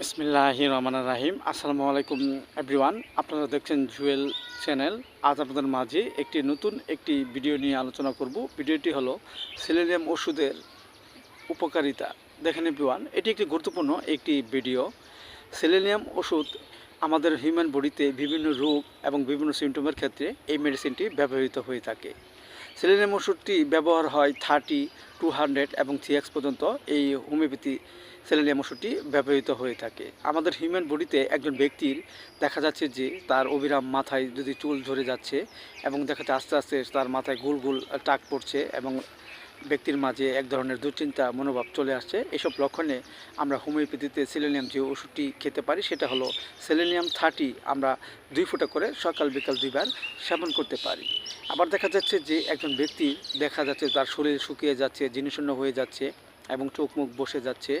বিসমিল্লাহ রহমান রাহিম। আসসালামু আলাইকুম এভরিওয়ান। আপনারা দেখছেন জুয়েল চ্যানেল। আজ আপনাদের মাঝে একটি নতুন একটি ভিডিও নিয়ে আলোচনা করব। ভিডিওটি হলো সেলেনিয়াম ওষুধের উপকারিতা। দেখেন এভরিওয়ান, এটি একটি গুরুত্বপূর্ণ একটি ভিডিও। সেলেনিয়াম ওষুধ আমাদের হিউম্যান বডিতে বিভিন্ন রোগ এবং বিভিন্ন সিমটমের ক্ষেত্রে এই মেডিসিনটি ব্যবহৃত হয়ে থাকে। সেলেনিয়াম ওষুধটি ব্যবহার হয় থার্টি টু হান্ড্রেড এবং থ্রি এক্স পর্যন্ত এই হোমিওপ্যাথি সেলেনিয়াম ওষুধটি ব্যবহৃত হয়ে থাকে। আমাদের হিউম্যান বডিতে একজন ব্যক্তির দেখা যাচ্ছে যে তার অবিরাম মাথায় যদি চুল ঝরে যাচ্ছে এবং দেখা যাচ্ছে আস্তে আস্তে তার মাথায় গোল গোল টাক পড়ছে এবং ব্যক্তির মাঝে এক ধরনের দুশ্চিন্তা, মনোভাব চলে আসছে। এসব লক্ষণে আমরা হোমিওপ্যাথিতে সেলেনিয়াম যে ওষুধটি খেতে পারি, সেটা হলো সেলেনিয়াম থার্টি আমরা দুই ফুটা করে সকাল, বিকাল দুইবার সেবন করতে পারি। আবার দেখা যাচ্ছে যে একজন ব্যক্তি দেখা যাচ্ছে তার শরীর শুকিয়ে যাচ্ছে, জিনিসশূন্য হয়ে যাচ্ছে এবং চোখ মুখ বসে যাচ্ছে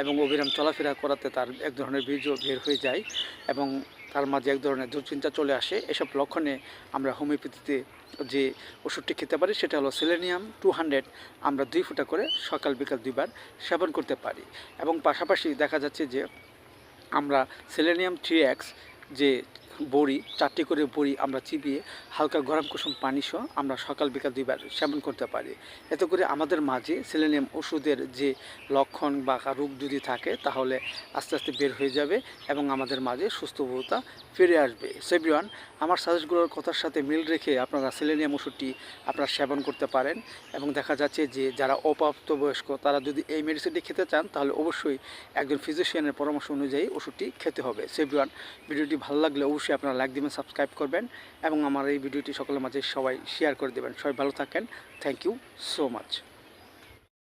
এবং অবিরাম চলাফেরা করাতে তার এক ধরনের বীর্য বের হয়ে যায় এবং তার মাঝে এক ধরনের দুশ্চিন্তা চলে আসে। এসব লক্ষণে আমরা হোমিওপ্যাথিতে যে ওষুধটি খেতে পারি, সেটা হলো সেলেনিয়াম টু হান্ড্রেড। আমরা দুই ফুটা করে সকাল, বিকাল দুইবার সেবন করতে পারি। এবং পাশাপাশি দেখা যাচ্ছে যে আমরা সেলেনিয়াম থ্রি এক্স যে বড়ি, চারটি করে বড়ি আমরা চিবিয়ে হালকা গরম কুসুম পানি সহ আমরা সকাল বিকাল দুইবার সেবন করতে পারি। এতে করে আমাদের মাঝে সেলেনিয়াম ওষুধের যে লক্ষণ বা রোগ যদি থাকে, তাহলে আস্তে আস্তে বের হয়ে যাবে এবং আমাদের মাঝে সুস্থবোধতা ফিরে আসবে। সেভিওয়ান আমার সাজেস্টগুলোর কথার সাথে মিল রেখে আপনারা সেলেনিয়াম ওষুধটি আপনারা সেবন করতে পারেন এবং দেখা যাচ্ছে যে যারা অপ্রাপ্তবয়স্ক তারা যদি এই মেডিসিনটি খেতে চান, তাহলে অবশ্যই একজন ফিজিশিয়ানের পরামর্শ অনুযায়ী ওষুধটি খেতে হবে। সেভিওয়ান ভিডিওটি ভালো লাগলে অবশ্যই আপনারা লাইক দিবেন সাবস্ক্রাইব করবেন এবং আমার এই ভিডিওটি সকলের মাঝে সবাই শেয়ার করে দেবেন। সবাই ভালো থাকেন। Thank you so much